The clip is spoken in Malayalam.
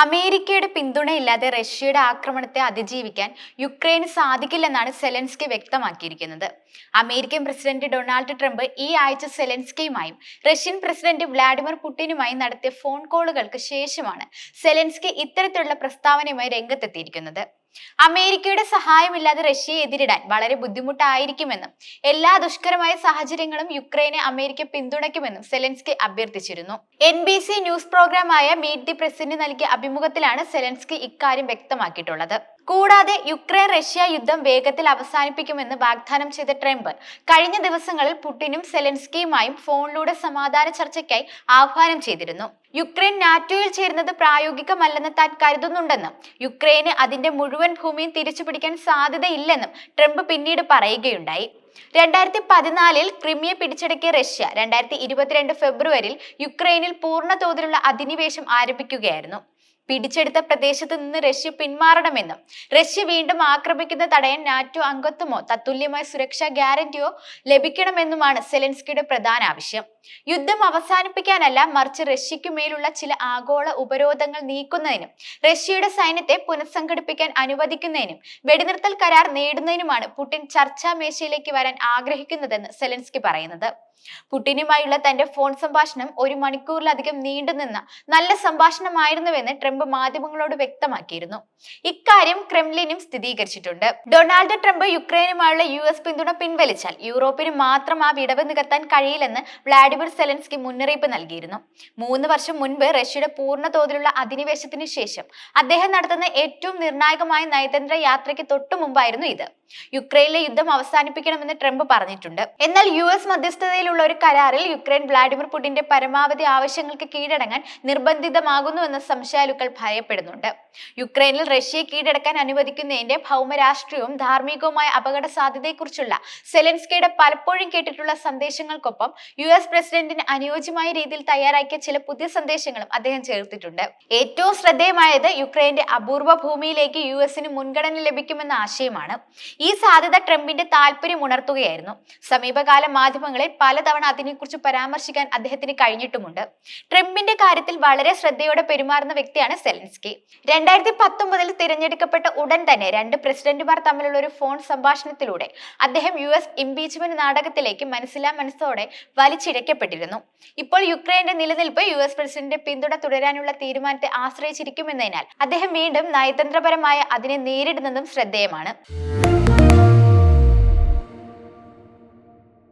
അമേരിക്കയുടെ പിന്തുണയില്ലാതെ റഷ്യയുടെ ആക്രമണത്തെ അതിജീവിക്കാൻ യുക്രൈന് സാധിക്കില്ലെന്നാണ് സെലൻസ്കി വ്യക്തമാക്കിയിരിക്കുന്നത്. അമേരിക്കൻ പ്രസിഡന്റ് ഡൊണാൾഡ് ട്രംപ് ഈ ആഴ്ച സെലൻസ്കിയുമായും റഷ്യൻ പ്രസിഡന്റ് വ്ളാഡിമിർ പുടിനുമായും നടത്തിയ ഫോൺ കോളുകൾക്ക് ശേഷമാണ് സെലൻസ്കി ഇത്തരത്തിലുള്ള പ്രസ്താവനയുമായി രംഗത്തെത്തിയിരിക്കുന്നത്. അമേരിക്കയുടെ സഹായമില്ലാതെ റഷ്യയെ എതിരിടാൻ വളരെ ബുദ്ധിമുട്ടായിരിക്കുമെന്നും എല്ലാ ദുഷ്കരമായ സാഹചര്യങ്ങളും യുക്രൈനെ അമേരിക്ക പിന്തുണയ്ക്കുമെന്നും സെലൻസ്കി അഭ്യർത്ഥിച്ചിരുന്നു. എൻ ബി സി ന്യൂസ് പ്രോഗ്രാമായ മീറ്റ് ദി പ്രസിന് നൽകിയ അഭിമുഖത്തിലാണ് സെലൻസ്കി ഇക്കാര്യം വ്യക്തമാക്കിയിട്ടുള്ളത്. കൂടാതെ യുക്രൈൻ റഷ്യ യുദ്ധം വേഗത്തിൽ അവസാനിപ്പിക്കുമെന്ന് വാഗ്ദാനം ചെയ്ത ട്രംപ്. കഴിഞ്ഞ ദിവസങ്ങളിൽ പുടിനും സെലൻസ്കിയുമായും ഫോണിലൂടെ സമാധാന ചർച്ചയ്ക്കായി ആഹ്വാനം ചെയ്തിരുന്നു. യുക്രൈൻ നാറ്റോയിൽ ചേരുന്നത് പ്രായോഗികമല്ലെന്ന് താൻ കരുതുന്നുണ്ടെന്നും യുക്രൈന് അതിന്റെ മുഴുവൻ ഭൂമിയും തിരിച്ചുപിടിക്കാൻ സാധ്യതയില്ലെന്നും ട്രംപ് പിന്നീട് പറയുകയുണ്ടായി. രണ്ടായിരത്തി പതിനാലിൽ ക്രിമിയെ പിടിച്ചടക്കിയ റഷ്യ രണ്ടായിരത്തി ഇരുപത്തിരണ്ട് ഫെബ്രുവരിയിൽ യുക്രൈനിൽ പൂർണ തോതിലുള്ള അധിനിവേശം ആരംഭിക്കുകയായിരുന്നു. പിടിച്ചെടുത്ത പ്രദേശത്ത് നിന്ന് റഷ്യ പിന്മാറണമെന്നും റഷ്യ വീണ്ടും ആക്രമിക്കുന്ന തടയാൻ നാറ്റോ അംഗത്വമോ തത്തുല്യമായ സുരക്ഷാ ഗ്യാരന്റിയോ ലഭിക്കണമെന്നുമാണ് സെലൻസ്കിയുടെ പ്രധാന ആവശ്യം. യുദ്ധം അവസാനിപ്പിക്കാനല്ല മറിച്ച് റഷ്യയ്ക്കു മേലുള്ള ചില ആഗോള ഉപരോധങ്ങൾ നീക്കുന്നതിനും റഷ്യയുടെ സൈന്യത്തെ പുനഃസംഘടിപ്പിക്കാൻ അനുവദിക്കുന്നതിനും വെടിനിർത്തൽ കരാർ നേടുന്നതിനുമാണ് പുടിൻ ചർച്ചാ മേശയിലേക്ക് വരാൻ ആഗ്രഹിക്കുന്നതെന്ന് സെലൻസ്കി പറയുന്നത്. പുടിനുമായുള്ള തന്റെ ഫോൺ സംഭാഷണം ഒരു മണിക്കൂറിലധികം നീണ്ടുനിന്ന നല്ല സംഭാഷണമായിരുന്നുവെന്ന് ട്രംപ് മാധ്യമങ്ങളോട് വ്യക്തമാക്കിയിരുന്നു. ഇക്കാര്യം ക്രെംലിനും സ്ഥിരീകരിച്ചിട്ടുണ്ട്. ഡൊണാൾഡ് ട്രംപ് യുക്രൈനുമായുള്ള യു പിന്തുണ പിൻവലിച്ചാൽ യൂറോപ്പിന് മാത്രം ആ വിടവ് നികത്താൻ കഴിയില്ലെന്ന് വ്ളാഡിമിർ സെലൻസ്കി മുന്നറിയിപ്പ് നൽകിയിരുന്നു. മൂന്ന് വർഷം മുൻപ് റഷ്യയുടെ പൂർണ തോതിലുള്ള അധിനിവേശത്തിന് ശേഷം അദ്ദേഹം നടത്തുന്ന ഏറ്റവും നിർണായകമായ നയതന്ത്ര യാത്രയ്ക്ക് തൊട്ടു മുമ്പായിരുന്നു ഇത്. യുക്രൈനിലെ യുദ്ധം അവസാനിപ്പിക്കണമെന്ന് ട്രംപ് പറഞ്ഞിട്ടുണ്ട്. എന്നാൽ യു എസ് മധ്യസ്ഥതയിലുള്ള ഒരു കരാറിൽ യുക്രൈൻ വ്ളാഡിമിർ പുടിന്റെ പരമാവധി ആവശ്യങ്ങൾക്ക് കീഴടങ്ങാൻ നിർബന്ധിതമാകുന്നുവെന്ന സംശയാലുക്കൾ ഭയപ്പെടുന്നുണ്ട്. യുക്രൈനിൽ റഷ്യയെ കീഴടക്കാൻ അനുവദിക്കുന്നതിന്റെ ഭൗമരാഷ്ട്രീയവും ധാർമ്മികവുമായ അപകട സാധ്യതയെക്കുറിച്ചുള്ള സെലൻസ്കിയുടെ പലപ്പോഴും കേട്ടിട്ടുള്ള സന്ദേശങ്ങൾക്കൊപ്പം യു എസ് പ്രസിഡന്റിന് അനുയോജ്യമായ രീതിയിൽ തയ്യാറാക്കിയ ചില പുതിയ സന്ദേശങ്ങളും അദ്ദേഹം ചേർത്തിട്ടുണ്ട്. ഏറ്റവും ശ്രദ്ധേയമായത് യുക്രൈന്റെ അപൂർവ ഭൂമിയിലേക്ക് യു എസിന് മുൻഗണന ലഭിക്കുമെന്ന ആശയമാണ്. ഈ സാധ്യത ട്രംപിന്റെ താല്പര്യം ഉണർത്തുകയായിരുന്നു. സമീപകാല മാധ്യമങ്ങളിൽ പലതവണ അതിനെക്കുറിച്ച് പരാമർശിക്കാൻ അദ്ദേഹത്തിന് കഴിഞ്ഞിട്ടുമുണ്ട്. ട്രംപിന്റെ കാര്യത്തിൽ വളരെ ശ്രദ്ധയോടെ പെരുമാറുന്ന വ്യക്തിയാണ് സെലൻസ്കി. രണ്ടായിരത്തി പത്തൊമ്പതിൽ തിരഞ്ഞെടുക്കപ്പെട്ട ഉടൻ തന്നെ രണ്ട് പ്രസിഡന്റുമാർ തമ്മിലുള്ള ഒരു ഫോൺ സംഭാഷണത്തിലൂടെ അദ്ദേഹം യു എസ് ഇംപീച്ച്മെന്റ് നാടകത്തിലേക്ക് മനസ്സിലാ മനസ്സോടെ വലിച്ചിഴക്കപ്പെട്ടിരുന്നു. ഇപ്പോൾ യുക്രൈന്റെ നിലനിൽപ്പ് യു എസ് പ്രസിഡന്റിന്റെ പിന്തുണ തുടരാനുള്ള തീരുമാനത്തെ ആശ്രയിച്ചിരിക്കുമെന്നതിനാൽ അദ്ദേഹം വീണ്ടും നയതന്ത്രപരമായ അതിനെ നേരിടുന്നതും ശ്രദ്ധേയമാണ്.